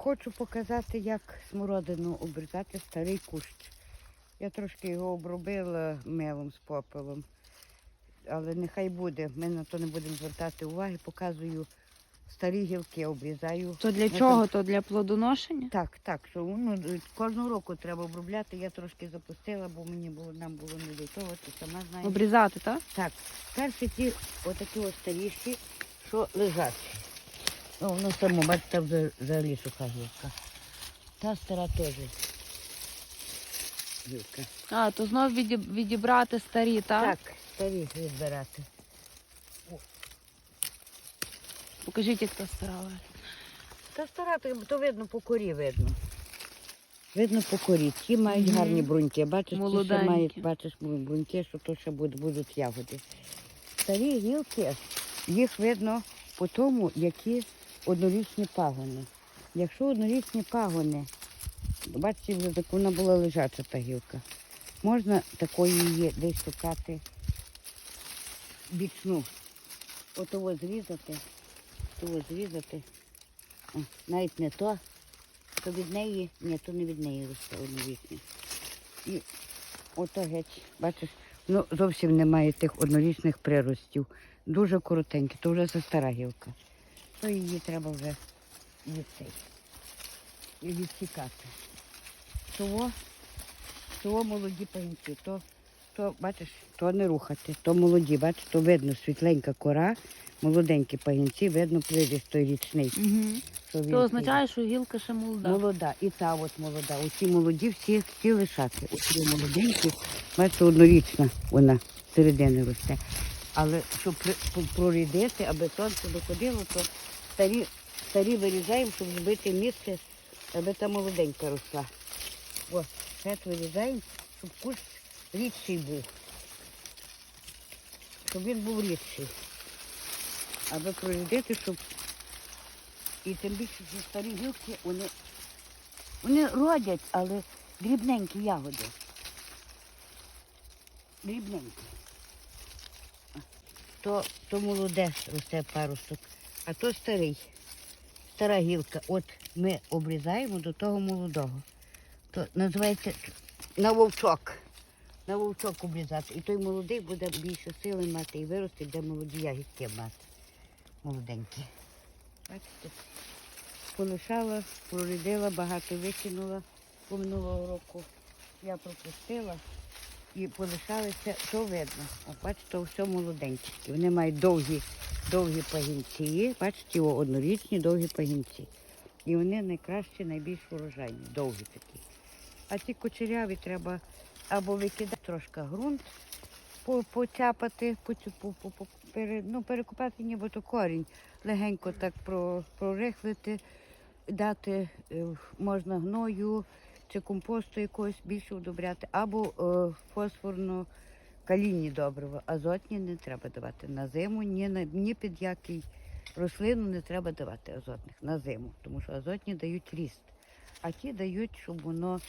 хочу показати, як смородину обрізати старий кущ. Я трошки його обробила милом з попелом. Але нехай буде, ми на то не будемо звертати уваги, показую старі гілки, обрізаю. То для Ну, чого? То для плодоношення? Так, так, що ну, кожного року треба обробляти. Я трошки запустила, бо мені було, нам було не до того, ти сама знаєш. Обрізати, так? Так, перші ті отакі ось старіші, що лежать. Ну, воно само, бачите, вже взагалі суха гілка. Та стара теж гілка. А, то знов відіб- відібрати старі, так? Так, старі відбирати. Покажіть, як то стара. Валя. Та стара, то, то видно по корі видно. Видно по корі. Ті мають Мгм. гарні бруньки. Бачиш, ті, що Молоденькі. мають, бачиш бруньки, що то ще будуть, будуть ягоди. Старі гілки, їх видно по тому, які однорічні пагони. Якщо однорічні пагони, бачите, вже так вона була лежача та гілка, можна такої її десь шукати бічну. Отого зрізати, того зрізати. О, навіть не то, то від неї, ні, то не від неї росте однорічні. І ото геть, бачиш, ну зовсім немає тих однорічних приростів. Дуже коротенькі, то вже це стара гілка. То її треба вже від цей, відсікати. Того, того молоді пагінці, то, то, бачиш, то не рухати, то молоді, бачиш, то видно світленька кора, молоденькі пагінці, видно приріст той річний. Угу. Що він То означає, що гілка ще молода. Молода, і та от молода. Усі молоді, всі, всі лишати. Усі молоденькі, бачите, однорічна вона середини росте. Але щоб прорідити, аби сонце доходило, то старі, старі вирізаємо, щоб зробити місце, аби та молоденька росла. О, це вирізаємо, щоб кущ рідший був. Щоб він був рідший. Аби прорідити, щоб і тим більше, що старі гілки, вони, вони родять, але дрібненькі ягоди. Дрібненькі. То, то молоде росте паросток, а то старий. Стара гілка. От ми обрізаємо до того молодого. То називається на вовчок. На вовчок обрізати. І той молодий буде більше сили мати і виросте, де молоді ягідки мати. Молоденькі. Бачите? полишала, прорядила, багато викинула по минулого року. Я пропустила і полишалися, то видно. О, бачите, все молоденькі. Вони мають довгі, довгі пагінці. Бачите, о, однорічні довгі пагінці. І вони найкращі, найбільш урожайні, довгі такі. А ці кучеряві треба або викидати трошки ґрунт, по- поцяпати, ну, перекопати нібито корінь, легенько так прорихлити, дати е, можна гною чи компосту якогось більше удобряти, або е, фосфорно калійні добрива. Азотні не треба давати на зиму, ні, на, ні під який рослину не треба давати азотних на зиму, тому що азотні дають ріст, а ті дають, щоб воно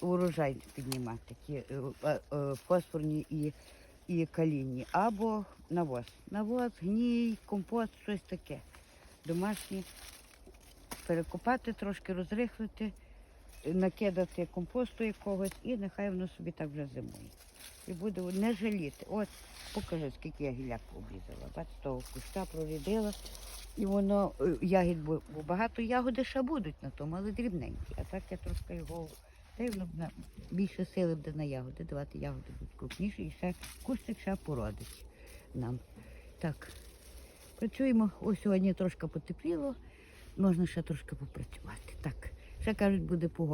урожай піднімати, ті е, е, фосфорні і, і калійні, або навоз. Навоз, гній, компост, щось таке. Домашнє перекопати, трошки розрихлити, накидати компосту якогось і нехай воно собі так вже зимує. І буде не жаліти. От покажи, скільки я гіляк обрізала. Бач, того куща прорядила. І воно е, ягід, бо багато ягоди ще будуть на тому, але дрібненькі. А так я трошки його та й воно більше сили буде на ягоди. Давати ягоди будуть крупніші і ще кустик ще породить нам. Так. Працюємо. Ось сьогодні трошки потепліло. Можна ще трошки попрацювати. Так. Ще кажуть, буде погода.